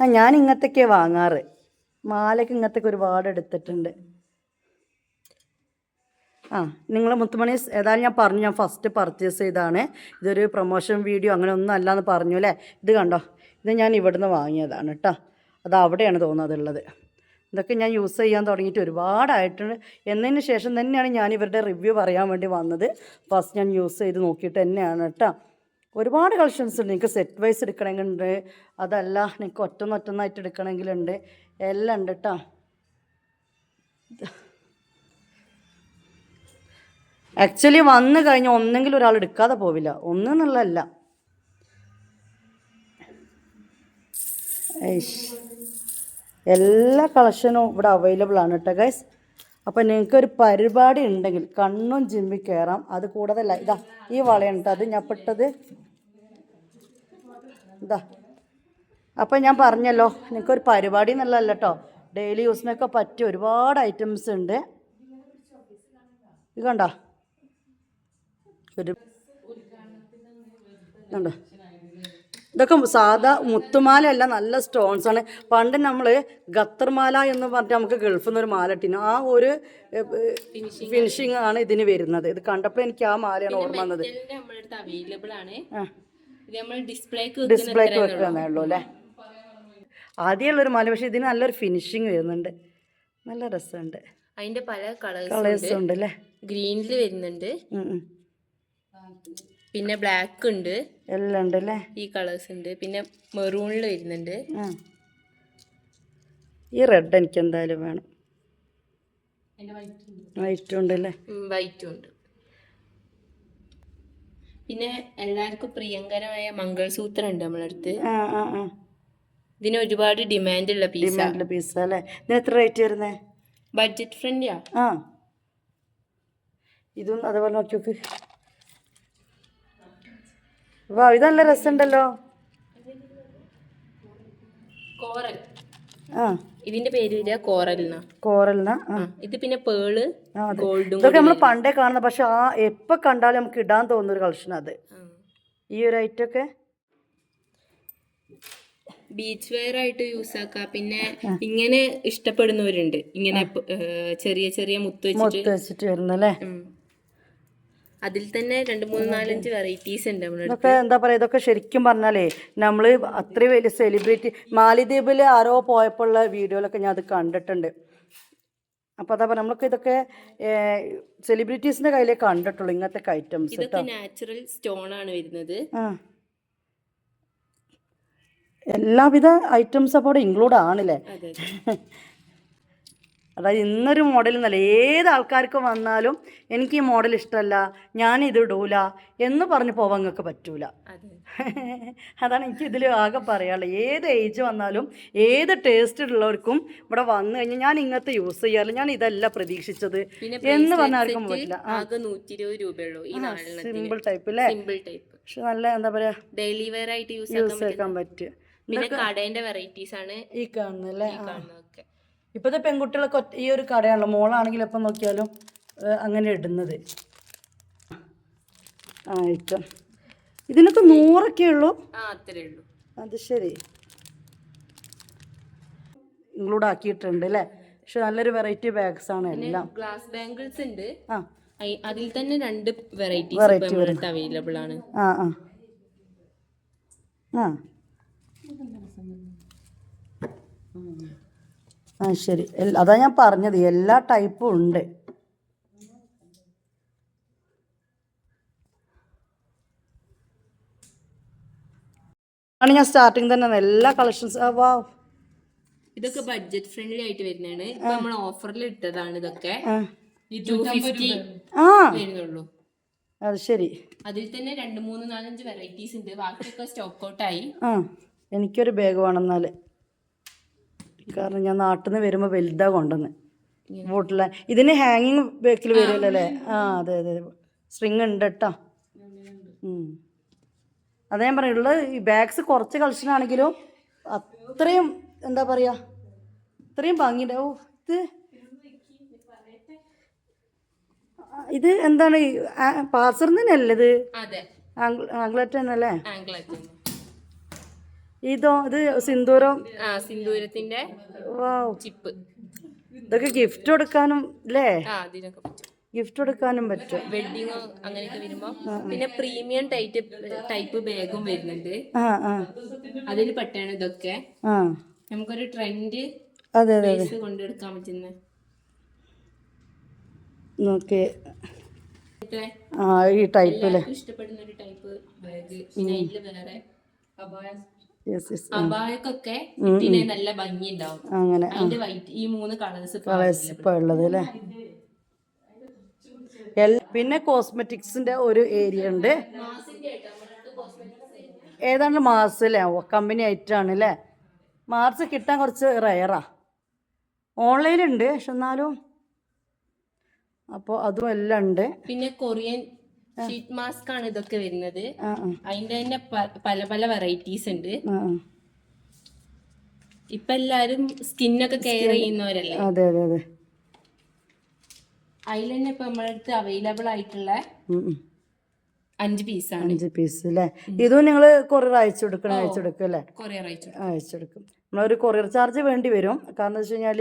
ഞാൻ ഇങ്ങനത്തൊക്കെ വാങ്ങാറ്. മാലയ്ക്ക് ഇങ്ങനത്തൊക്കെ ഒരുപാട് എടുത്തിട്ടുണ്ട്. ആ നിങ്ങൾ മുത്തുമണി ഏതായാലും ഞാൻ പറഞ്ഞു ഞാൻ ഫസ്റ്റ് പർച്ചേസ് ചെയ്താണ് ഇതൊരു പ്രൊമോഷൻ വീഡിയോ അങ്ങനെ ഒന്നും അല്ലാന്ന് പറഞ്ഞു അല്ലേ? ഇത് കണ്ടോ? ഇത് ഞാൻ ഇവിടുന്ന് വാങ്ങിയതാണ് കേട്ടോ അത് അവിടെയാണ് തോന്നുന്നത് ഉള്ളത്. ഇതൊക്കെ ഞാൻ യൂസ് ചെയ്യാൻ തുടങ്ങിയിട്ട് ഒരുപാടായിട്ടുണ്ട് എന്നതിന് ശേഷം തന്നെയാണ് ഞാൻ ഇവരുടെ റിവ്യൂ പറയാൻ വേണ്ടി വന്നത്. ഫസ്റ്റ് ഞാൻ യൂസ് ചെയ്ത് നോക്കിയിട്ട് തന്നെയാണ് കേട്ടോ. ഒരുപാട് കളക്ഷൻസ് ഉണ്ട്. നിങ്ങൾക്ക് സെറ്റ് വൈസ് എടുക്കണമെങ്കിലുണ്ട്. അതല്ല നിങ്ങൾക്ക് ഒറ്റന്നൊറ്റന്നായിട്ട് എടുക്കണമെങ്കിലുണ്ട്. എല്ലാം ഉണ്ട് കേട്ടോ. ആക്ച്വലി വന്നു കഴിഞ്ഞാൽ ഒന്നെങ്കിലും ഒരാൾ എടുക്കാതെ പോവില്ല. ഒന്നെന്നുള്ളതല്ല ഏയ്ഷ്. എല്ലാ കളക്ഷനും ഇവിടെ അവൈലബിൾ ആണ് കേട്ടോ ഗൈസ് അപ്പം നിങ്ങൾക്കൊരു പരിപാടി ഉണ്ടെങ്കിൽ കണ്ണും ജിമ്മി കയറാം അത് കൂടാതെ ഇതാ ഈ വളയാണ് കേട്ടോ അത് ഞാൻ പെട്ടത് ഇതാ. അപ്പം ഞാൻ പറഞ്ഞല്ലോ നിങ്ങൾക്കൊരു പരിപാടി എന്നുള്ളതല്ല കേട്ടോ ഡെയിലി യൂസിനൊക്കെ പറ്റിയ ഒരുപാട് ഐറ്റംസ് ഉണ്ട്. ഇത് കണ്ടോ? ഒരു കണ്ടോ ഇതൊക്കെ സാധാ മുത്തുമാല അല്ല നല്ല സ്റ്റോൺസ് ആണ്. പണ്ട് നമ്മൾ ഖത്തർമാല എന്ന് പറഞ്ഞിട്ട് നമുക്ക് ഗൾഫിൽ നിന്ന് ഒരു മാല ഇട്ടിന് ആ ഒരു ഫിനിഷിങ് ആണ് ഇതിന് വരുന്നത്. ഇത് കണ്ടപ്പോൾ എനിക്ക് ആ മാലയാണ് ഓർമ്മ വന്നത്. ഡിസ്പ്ലേക്ക് വെക്കുന്നേ ഉള്ളൂ. അല്ലേ ആദ്യമുള്ളൊരു മാല പക്ഷേ ഇതിന് നല്ലൊരു ഫിനിഷിങ് വരുന്നുണ്ട്. നല്ല രസമുണ്ട്. അതിന്റെ പല കളേഴ്സ് ഉണ്ട്. അല്ലേ ഗ്രീനിൽ വരുന്നുണ്ട്. പിന്നെ ബ്ലാക്ക് ഉണ്ട്. എല്ലാം ഉണ്ട് അല്ലേ ഈ കളേഴ്സ് ഉണ്ട്. പിന്നെ മെറൂണിൽ വരുന്നുണ്ട്. ഈ റെഡ് എനിക്ക് എന്തായാലും വേണം. വൈറ്റും ഉണ്ട്. അല്ലേ? വൈറ്റും ഉണ്ട്. പിന്നെ എല്ലാവർക്കും പ്രിയങ്കരമായ മംഗൾസൂത്രം ഉണ്ട് നമ്മളടുത്ത്. ആ ആ ആ. ഇതിന് ഒരുപാട് ഡിമാൻഡ് ഉള്ള പീസ് ഡിമാൻഡുള്ള പീസ അല്ലേ? ഇതിന് എത്ര റേറ്റ് വരുന്നേ? ബഡ്ജറ്റ് ഫ്രണ്ട്ലിയാ ആ. ഇതും അതുപോലെ നോക്കി നോക്ക്. വാ ഇത് നല്ല രസമുണ്ടല്ലോ. കോറൽ. ആ. ഇതിന്റെ പേര് ഇത് പിന്നെ പേൾ ആ, ഗോൾഡും ഇതൊക്കെ നമ്മൾ പണ്ടേ കാണുന്ന പക്ഷെ ആ എപ്പ കണ്ടാലും നമുക്ക് ഇടാൻ തോന്നുന്ന ഒരു കളക്ഷൻ അത്. ഈ ഒരു ഐറ്റം ഒക്കെ? ബീച്ച് വെയർ ആയിട്ട് യൂസ് ആക്കാ. പിന്നെ ഇങ്ങനെ ഇഷ്ടപ്പെടുന്നവരുണ്ട്. ഇങ്ങനെ ചെറിയ ചെറിയ മുത്ത് വെച്ചിട്ട്. മുത്ത് വെച്ചിട്ട് വരുന്നല്ലേ. അതിൽ തന്നെ രണ്ട് മൂന്ന് നാലഞ്ച് വെറൈറ്റീസ് ഉണ്ട് നമ്മളൊക്കെ. ഇതൊക്കെ എന്താ പറയുക ഇതൊക്കെ ശരിക്കും പറഞ്ഞാലേ നമ്മൾ അത്ര വലിയ സെലിബ്രിറ്റി മാലിദ്വീപിൽ ആരോ പോയപ്പോഴുള്ള വീഡിയോയിലൊക്കെ ഞാൻ അത് കണ്ടിട്ടുണ്ട്. അപ്പോൾ അതാ പറയുക നമ്മളൊക്കെ ഇതൊക്കെ സെലിബ്രിറ്റീസിന്റെ കയ്യിലേ കണ്ടിട്ടുള്ളൂ ഇങ്ങനത്തെ ഐറ്റംസ് ഇതൊക്കെ നാച്ചുറൽ സ്റ്റോൺ ആണ് വരുന്നത്. ആ. എല്ലാവിധ ഐറ്റംസ് അപ്പോൾ ഇൻക്ലൂഡ് ആണല്ലേ? അതായത് ഇന്നൊരു മോഡൽ എന്നല്ല ഏത് ആൾക്കാർക്ക് വന്നാലും എനിക്ക് ഈ മോഡൽ ഇഷ്ടമല്ല ഞാൻ ഇത് ഇടൂല എന്ന് പറഞ്ഞ് പോവാൻ നിങ്ങൾക്ക് പറ്റൂല. അതെ. അതാണ് എനിക്ക് ഇതിൽ ആകെ പറയാനുള്ളത്. ഏത് ഏജ് വന്നാലും ഏത് ടേസ്റ്റ് ഉള്ളവർക്കും ഇവിടെ വന്നു കഴിഞ്ഞാൽ ഞാൻ ഇങ്ങനത്തെ യൂസ് ചെയ്യാറില്ല ഞാൻ ഇതല്ല പ്രതീക്ഷിച്ചത് എന്ന് പറഞ്ഞാൽ ആർക്കും പറ്റില്ല. സിമ്പിൾ ടൈപ്പ് അല്ലേ പക്ഷെ നല്ല എന്താ പറയാ? ഡെയിലി വെയർ ആയിട്ട് യൂസ് ചെയ്യാൻ ആക്കാൻ പിന്നെ കടേന്റെ വെറൈറ്റീസ് ആണ് ഈ കാണുന്നല്ലേ ഇപ്പോഴത്തെ പെൺകുട്ടികളൊക്കെ ഒറ്റ- ഈ ഒരു കടയാണല്ലോ. മോളാണെങ്കിൽ എപ്പം നോക്കിയാലും അങ്ങനെ ഇടുന്നത്. ആ ഇപ്പം. ഇതിനൊക്കെ നൂറൊക്കെ ഉള്ളൂ? അത് ശരി. ഇൻക്ലൂഡ് ആക്കിയിട്ടുണ്ട് അല്ലേ? പക്ഷെ നല്ലൊരു വെറൈറ്റി ബാഗ്സ് ആണ് എല്ലാം. ഗ്ലാസ് ബാംഗിൾസ് ഉണ്ട്. ആ. അതിൽ തന്നെ രണ്ട് വെറൈറ്റി അവൈലബിൾ ആണ്. ആ ആ. ആ. ആ ശരി. അതാ ഞാൻ പറഞ്ഞത്. എല്ലാ ടൈപ്പും ഉണ്ട്. ആണ് ഞാൻ സ്റ്റാർട്ടിങ് തന്നെ എല്ലാ കളക്ഷൻസ് വാ ഇതൊക്കെ ബഡ്ജറ്റ് ഫ്രണ്ട്ലി ആയിട്ട് വരുന്നതാണ്. ഇപ്പൊ നമ്മൾ ഓഫറിൽ ഇട്ടതാണ് ഇതൊക്കെ. വരുന്നുള്ളൂ. അത് ശരി. അതിൽ തന്നെ രണ്ട് മൂന്ന് നാലഞ്ച് വെറൈറ്റീസ് ഉണ്ട്. ബാക്കിയൊക്കെ സ്റ്റോക്ക് ഔട്ട് ആയി. ആ. എനിക്കൊരു ബാഗ് വേണം എന്നാൽ കാരണം ഞാൻ നാട്ടിൽ നിന്ന് വരുമ്പോൾ വലുതാണ് കൊണ്ടുവന്ന് ബോട്ടിൽ ഇതിന് ഹാങ്ങിങ് ബേക്കിൽ വരുമല്ലോ അല്ലേ ആ അതെ അതെ സ്ട്രിങ് ഉണ്ട് കേട്ടോ അതേ ഞാൻ പറയുള്ളത് ഈ ബാഗ്സ് കുറച്ച് കളിച്ചിനാണെങ്കിലും അത്രയും എന്താ പറയുക അത്രയും ഭംഗിയുണ്ട്. ഓ ഇത് ഇത് എന്താണ്? പാസർന്നല്ലേ തന്നെയല്ലേ ഇത്? ആംഗ്ലറ്റ് തന്നെയല്ലേ ഇതോ ഇത് സിന്ദൂരം? ആ സിന്ദൂരത്തിന്റെ ചിപ്പ്. ഇതൊക്കെ ഗിഫ്റ്റ് കൊടുക്കാനും അല്ലേ ഗിഫ്റ്റ് കൊടുക്കാനും പറ്റും. വെഡിങ് അങ്ങനെയൊക്കെ വരുമ്പോ പിന്നെ പ്രീമിയം ടൈപ്പ് ടൈപ്പ് ബാഗും വരുന്നുണ്ട്. അതിൽ പെട്ടാണ് ഇതൊക്കെ. നമുക്കൊരു ട്രെൻഡ് കൊണ്ടെടുക്കാൻ പറ്റുന്ന നോക്കേ. ആ ഈ ടൈപ്പിൽ ഇഷ്ടപ്പെടുന്ന ഒരു ടൈപ്പ് ബാഗ് പിന്നെ വേറെ യെസ് അബായക്കൊക്കെ നല്ല ഭംഗി ഉണ്ടാവും അങ്ങനെ അതിന്റെ വൈറ്റ് ഈ മൂന്ന് കളേഴ്സ് കളേഴ്സ് ഇപ്പൊ ഉള്ളത് അല്ലേ? പിന്നെ കോസ്മെറ്റിക്സിന്റെ ഒരു ഏരിയ ഉണ്ട്. ഏതാണ്ട് മാർസ് അല്ലേ? കമ്പനി ആയിട്ടാണ് അല്ലേ? മാർസ് കിട്ടാൻ കുറച്ച് റയറാ ഓൺലൈനുണ്ട് പക്ഷെ എന്നാലും അപ്പോൾ അതും എല്ലാം ഉണ്ട്. പിന്നെ കൊറിയൻ ഷീറ്റ് മാസ്ക് ആണ് ഇതൊക്കെ വരുന്നത്. അതിന്റെ തന്നെ പല പല വെറൈറ്റീസ് ഉണ്ട്. ഇപ്പൊ എല്ലാരും സ്കിന്നൊക്കെ കെയർ ചെയ്യുന്നവരല്ലേ? അതെ അതെ അതെ. അതിൽ തന്നെ ഇപ്പൊ നമ്മളെ അടുത്ത് അവൈലബിൾ ആയിട്ടുള്ള അഞ്ച് പീസാണ് അഞ്ച് പീസ് അല്ലേ ഇതും നിങ്ങൾ കൊറിയർ അയച്ചു കൊടുക്കണം അയച്ചു കൊടുക്കും അല്ലേ കൊറിയർ അയച്ചു അയച്ചു കൊടുക്കും. നമ്മളൊരു കൊറിയർ ചാർജ് വേണ്ടി വരും. കാരണം എന്താ വെച്ച് കഴിഞ്ഞാൽ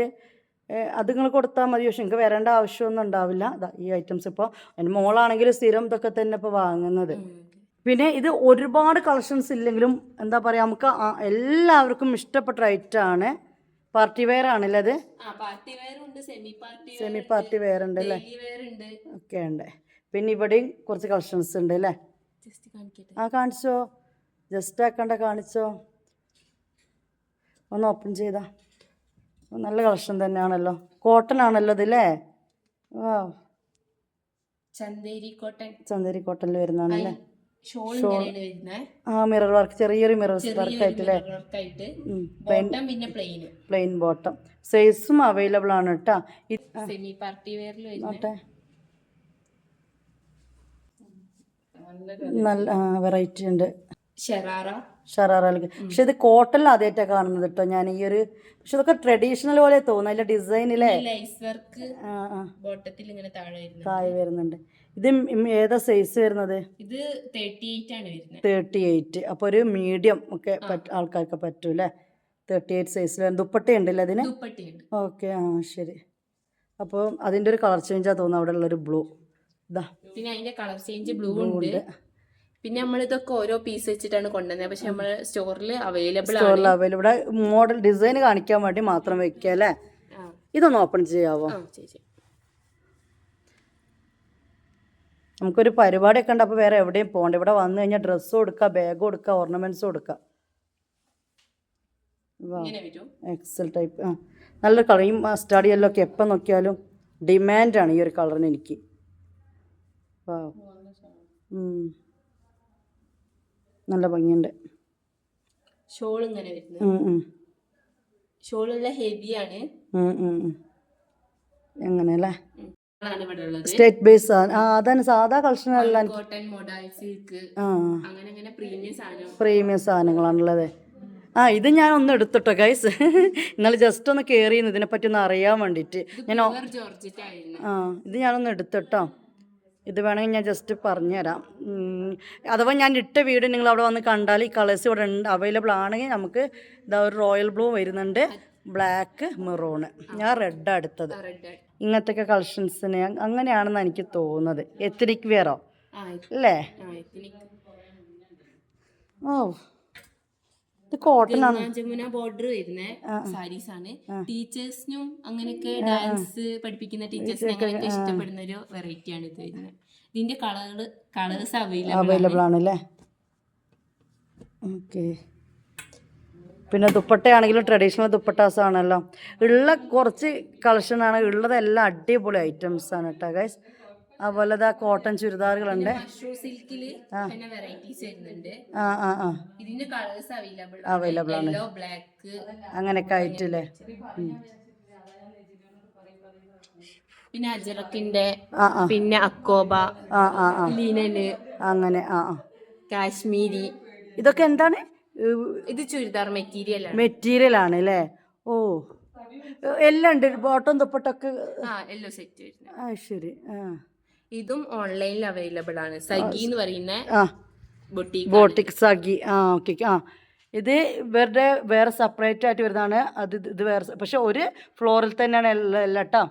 അത് നിങ്ങൾ കൊടുത്താൽ മതി. പക്ഷെ നിങ്ങൾക്ക് വരേണ്ട ആവശ്യമൊന്നും ഉണ്ടാവില്ല. ഈ ഐറ്റംസ് ഇപ്പോൾ എന്റെ മോളാണെങ്കിൽ സ്ഥിരം ഇതൊക്കെ തന്നെ ഇപ്പോൾ വാങ്ങുന്നത്. പിന്നെ ഇത് ഒരുപാട് കളക്ഷൻസ് ഇല്ലെങ്കിലും എന്താ പറയുക നമുക്ക് എല്ലാവർക്കും ഇഷ്ടപ്പെട്ട ഐറ്റമാണ് പാർട്ടി വെയർ ആണല്ലേ അത്? സെമി പാർട്ടി വെയർ ഉണ്ട് അല്ലേ? ഒക്കെ ഉണ്ട്. പിന്നെ ഇവിടെയും കുറച്ച് കളക്ഷൻസ് ഉണ്ട് അല്ലേ? ആ കാണിച്ചോ. ജസ്റ്റ് ആക്കണ്ട കാണിച്ചോ. ഒന്ന് ഓപ്പൺ ചെയ്താ. നല്ല കളക്ഷൻ തന്നെയാണല്ലോ. കോട്ടൺ ആണല്ലോ ഇതില്ലേ വാ ചന്തേരി കോട്ടൺ ചന്ദേരി കോട്ടണിൽ വരുന്നതാണല്ലേ? ഷോൾ ആ മിറർ വർക്ക് ചെറിയൊരു മിറർ വർക്ക് ആയിട്ടല്ലേ പിന്നെ പ്ലെയിൻ പ്ലെയിൻ ബോട്ടം സൈസും അവൈലബിൾ ആണ് കേട്ടോ സെമി പാർട്ടി വെയറിൽ നല്ല വെറൈറ്റി ഉണ്ട്. ഷെറാറ ഷറാറലേക്ക്. പക്ഷെ ഇത് കോട്ടണിൽ ആദ്യമായിട്ടാണ് കാണുന്നത് കേട്ടോ ഞാൻ ഈ ഒരു പക്ഷെ ഇതൊക്കെ ട്രഡീഷണൽ പോലെ തോന്നുന്നു ഡിസൈനിലെ താഴെ വരുന്നുണ്ട്. ഇത് ഏതാ സൈസ് വരുന്നത്? ഇത് തേർട്ടി എയ്റ്റ് അപ്പൊ ഒരു മീഡിയം ഒക്കെ ആൾക്കാർക്ക് പറ്റും അല്ലേ തേർട്ടി എയ്റ്റ് സൈസിൽ ദുപ്പട്ടയുണ്ടല്ലേ അതിന്? ദുപ്പട്ടിയുണ്ട്. ഓക്കെ ആ ശരി. അപ്പോൾ അതിന്റെ ഒരു കളർ ചേഞ്ചാ തോന്നുന്നു. അവിടെ ഉള്ളൊരു ബ്ലൂ ഇതാ പിന്നെ അതിന്റെ കളർ ചേഞ്ച് ബ്ലൂ ഉണ്ട്. പിന്നെ നമ്മൾ ഇതൊക്കെ ഓരോ പീസ് വെച്ചിട്ടാണ് കൊണ്ടുവന്നത് പക്ഷെ നമ്മൾ സ്റ്റോറിൽ അവൈലബിൾ സ്റ്റോറിൽ അവൈലബിൾ മോഡൽ ഡിസൈൻ കാണിക്കാൻ വേണ്ടി മാത്രം വെക്കുക അല്ലേ? ഇതൊന്ന് ഓപ്പൺ ചെയ്യാവോ? ചേച്ചി നമുക്കൊരു പരിപാടിയൊക്കെ ഉണ്ട്. അപ്പോൾ വേറെ എവിടെയും പോകണ്ട. ഇവിടെ വന്നു കഴിഞ്ഞാൽ ഡ്രസ്സ് കൊടുക്കുക ബാഗ് കൊടുക്കുക ഓർണമെന്റ്സ് കൊടുക്കുക എക്സൽ ടൈപ്പ് ആ. നല്ല കളർ ഈ മസ്റ്റാർഡ് യെല്ലോ ഒക്കെ എപ്പം നോക്കിയാലും ഡിമാൻഡാണ് ഈ ഒരു കളറിന് എനിക്ക്. വാ. നല്ല ഭംഗിയുണ്ട്. ഷോൾ ഇങ്ങനെ വരുന്നത്. ഷോൾ എല്ലാം ഹെവിയാണ് എങ്ങനെ അല്ലേ സ്റ്റേറ്റ് ബേസ് ആ അതാണ് സാധാ അങ്ങനെ അങ്ങനെ പ്രീമിയം സാധനം. പ്രീമിയം സാധനങ്ങളാണുള്ളത്. ആ ഇത് ഞാൻ ഒന്ന് എടുത്തിട്ടോ ഗൈസ് ഇന്നലെ ജസ്റ്റ് ഒന്ന് കയറി ഇതിനെപ്പറ്റി ഒന്ന് അറിയാൻ വേണ്ടിയിട്ട്. ഞാൻ ആ ഇത് ഞാനൊന്ന് എടുത്തിട്ടോ. ഇത് വേണമെങ്കിൽ ഞാൻ ജസ്റ്റ് പറഞ്ഞുതരാം. അഥവാ ഞാൻ ഇട്ട വീട് നിങ്ങൾ അവിടെ വന്ന് കണ്ടാൽ ഈ കളേഴ്സ് ഇവിടെ ഉണ്ട്. അവൈലബിൾ ആണെങ്കിൽ നമുക്ക് ഇതാ ഒരു റോയൽ ബ്ലൂ വരുന്നുണ്ട്. ബ്ലാക്ക് മെറൂണ് ഞാൻ റെഡ് എടുത്തത്. റെഡ് ഇങ്ങനത്തെ കളക്ഷൻസിന് അങ്ങനെയാണെന്ന് എനിക്ക് തോന്നുന്നത്. എത്തിനിക് വെയറോ അല്ലേ. ഓ. ഇത് കോട്ടൺ ആണ്. ജമുന ബോർഡർ വരുന്ന സാരീസ് ആണ്. ടീച്ചേഴ്സിനും അങ്ങനെയൊക്കെ ഡാൻസ് പഠിപ്പിക്കുന്ന ടീച്ചേഴ്സിന് അങ്ങനെയൊക്കെ ഇഷ്ടപ്പെടുന്ന ഒരു വെറൈറ്റി ആണ് ഇത് വരുന്നത് ഇതിന്റെ കളർ കളേഴ്സ് അവൈലബിൾ അവൈലബിൾ ആണല്ലേ ഓക്കെ പിന്നെ ദുപ്പട്ടയാണെങ്കിലും ട്രഡീഷണൽ ദുപ്പട്ടാസ് ആണല്ലോ. ഉള്ള കുറച്ച് കളക്ഷനാണ് ഉള്ളതെല്ലാം അടിപൊളി ഐറ്റംസ് ആണ് കേട്ടോ ഗൈസ് അതുപോലെ ഇതാ കോട്ടൺ ചുരിദാറുകളുണ്ട്. അവൈലബിൾ ആണ്. അങ്ങനെയൊക്കെ ആയിട്ടില്ലേ? പിന്നെ അജറക്കിന്റെ പിന്നെ അക്കോബ ആ ആ ആ. ലിനന് അങ്ങനെ ആ ആ. കാശ്മീരി. ഇതൊക്കെ എന്താണ്? ഇത് ചുരിദാർ മെറ്റീരിയൽ ആണ്. മെറ്റീരിയൽ ആണ് അല്ലേ ഓ. എല്ലാം ഉണ്ട്. ബോട്ടം ദുപ്പട്ടൊക്കെ ആ ശരി. ആ. ഇതും ഓൺലൈനിൽ അവൈലബിൾ ആണ്. സഗി എന്ന് പറയുന്ന ബൊട്ടിക് ബോട്ടിക് സഗി ആ ഓക്കെ ആ. ഇത് ഇവരുടെ വേറെ സെപ്പറേറ്റ് ആയിട്ട് വരുന്നതാണ്. അത് ഇത് വേറെ പക്ഷെ ഒരു ഫ്ലോറിൽ തന്നെയാണ് എല്ലാം എല്ലാം കേട്ടോ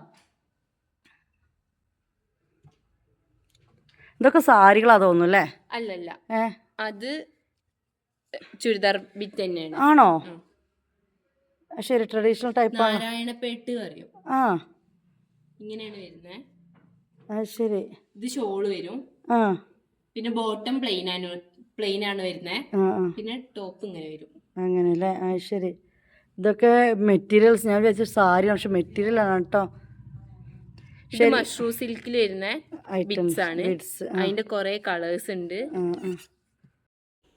ഇതൊക്കെ സാരികളാ തോന്നുന്നു അല്ലേ? അല്ലല്ല. അത് ചുരിദാർ ബിറ്റ് തന്നെയാണ്. ആണോ. ശരി ട്രഡീഷണൽ നാരായണ നാരായണപ്പേട്ട് പറയും. ആ. ഇങ്ങനെയാണ് വരുന്നത് ശരി ഇത് ഷോൾ വരും. ആ. പിന്നെ ബോട്ടം പ്ലെയിൻ ആണ് പ്ലെയിൻ ആണ് വരുന്നത് ആ പിന്നെ ടോപ്പ് ഇങ്ങനെ വരും. അങ്ങനെയല്ലേ? ആ ശരി ഇതൊക്കെ മെറ്റീരിയൽസ് ഞാൻ വിചാരിച്ച സാരിയാണ് പക്ഷെ മെറ്റീരിയൽ ആണ് കേട്ടോ. മഷ്റൂ സിൽക്കിൽ വരുന്ന. ബിറ്റ്സ് ആണ്. അതിന്റെ കുറെ കളേഴ്സ് ഉണ്ട്.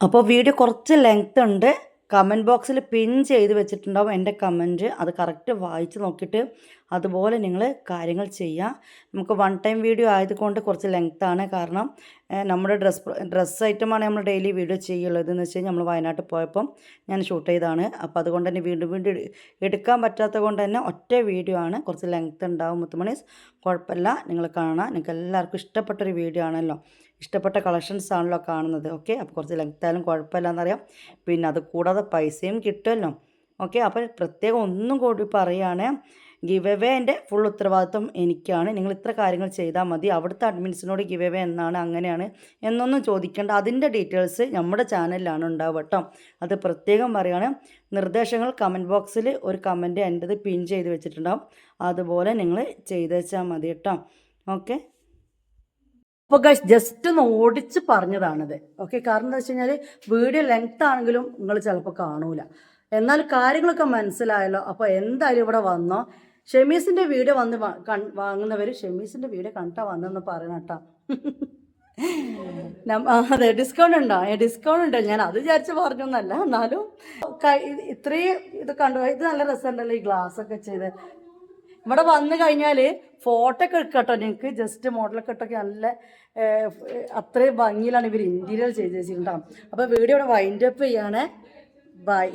അപ്പോൾ വീഡിയോ കുറച്ച് ലെങ്ത് ഉണ്ട്. കമന്റ് ബോക്സിൽ പിൻ ചെയ്ത് വെച്ചിട്ടുണ്ടാവും എന്റെ കമന്റ് അത് കറക്റ്റ് വായിച്ച് നോക്കിയിട്ട് അതുപോലെ നിങ്ങൾ കാര്യങ്ങൾ ചെയ്യുക നമുക്ക് വൺ ടൈം വീഡിയോ ആയതുകൊണ്ട് കുറച്ച് ലെങ്ത് ആണ്. കാരണം നമ്മുടെ ഡ്രസ് ഡ്രസ്സ് ഐറ്റമാണ് നമ്മൾ ഡെയിലി വീഡിയോ ചെയ്യുള്ളത് എന്ന് വെച്ച് നമ്മൾ വയനാട്ടിൽ പോയപ്പം ഞാൻ ഷൂട്ട് ചെയ്താണ് അപ്പോൾ അതുകൊണ്ട് തന്നെ വീണ്ടും വീണ്ടും എടുക്കാൻ പറ്റാത്തത് കൊണ്ട് തന്നെ ഒറ്റ വീഡിയോ ആണ്. കുറച്ച് ലെങ്ത് ഉണ്ടാവും മുത്തുമണീസ്. കുഴപ്പമില്ല. നിങ്ങൾ കാണാം. നിങ്ങൾക്ക് എല്ലാവർക്കും ഇഷ്ടപ്പെട്ടൊരു വീഡിയോ ആണല്ലോ. ഇഷ്ടപ്പെട്ട കളക്ഷൻസ് ആണല്ലോ കാണുന്നത്. ഓക്കെ അപ്പോൾ കുറച്ച് ലെങ്ത് ആയാലും കുഴപ്പമില്ല എന്നറിയാം പിന്നെ അത് കൂടാതെ പൈസയും കിട്ടുമല്ലോ ഓക്കെ അപ്പോൾ പ്രത്യേകം ഒന്നും കൂടി പറയുകയാണ് ഗിവ് എവേന്റെ ഫുൾ ഉത്തരവാദിത്വം എനിക്കാണ്. നിങ്ങൾ ഇത്ര കാര്യങ്ങൾ ചെയ്താൽ മതി. അവിടുത്തെ അഡ്മിൻസിനോട് ഗിവ് എവേ എന്നാണ് അങ്ങനെയാണ് എന്നൊന്നും ചോദിക്കേണ്ട. അതിന്റെ ഡീറ്റെയിൽസ് നമ്മുടെ ചാനലിലാണ് ഉണ്ടാവുക കേട്ടോ അത് പ്രത്യേകം പറയുകയാണ് നിർദ്ദേശങ്ങൾ കമന്റ് ബോക്സിൽ ഒരു കമന്റ് എന്റെത് പിൻ ചെയ്ത് വെച്ചിട്ടുണ്ടാവും. അതുപോലെ നിങ്ങൾ ചെയ്ത് വെച്ചാൽ മതി കേട്ടോ ഓക്കെ അപ്പോൾ ഗൈസ് ജസ്റ്റ് ഒന്ന് ഓടിച്ച് പറഞ്ഞതാണിത്. ഓക്കെ കാരണം എന്താ വെച്ച് കഴിഞ്ഞാൽ വീഡിയോ ലെങ്ത് ആണെങ്കിലും നിങ്ങൾ ചിലപ്പോൾ കാണൂല. എന്നാൽ കാര്യങ്ങളൊക്കെ മനസ്സിലായല്ലോ. അപ്പോൾ എന്തായാലും ഇവിടെ വന്നോ. ഷെമീസിന്റെ വീട് വന്ന് വാങ്ങുന്നവർ ഷെമീസിന്റെ വീട് കണ്ടാ വന്നെന്ന് പറയണം അതെ ഡിസ്കൗണ്ട് ഉണ്ടോ? ഡിസ്കൗണ്ട് ഉണ്ട്. ഞാൻ അത് വിചാരിച്ച് പറഞ്ഞൊന്നല്ല. എന്നാലും ഇത്രയും ഇത് കണ്ടു. ഇത് നല്ല രസമുണ്ടല്ലോ ഈ ഗ്ലാസ് ഒക്കെ ചെയ്ത്. ഇവിടെ വന്നു കഴിഞ്ഞാൽ ഫോട്ടോ ഒക്കെ എടുക്കട്ടോ നിങ്ങൾക്ക് ജസ്റ്റ് മോഡലൊക്കെ ഇട്ടൊക്കെ നല്ല അത്രയും ഭംഗിയിലാണ് ഇവർ ഇന്റീരിയർ ചെയ്ത് വെച്ചിട്ടുണ്ടാവും അപ്പോൾ വീഡിയോ ഇവിടെ വൈൻഡപ്പ് ചെയ്യാണ്. ബൈ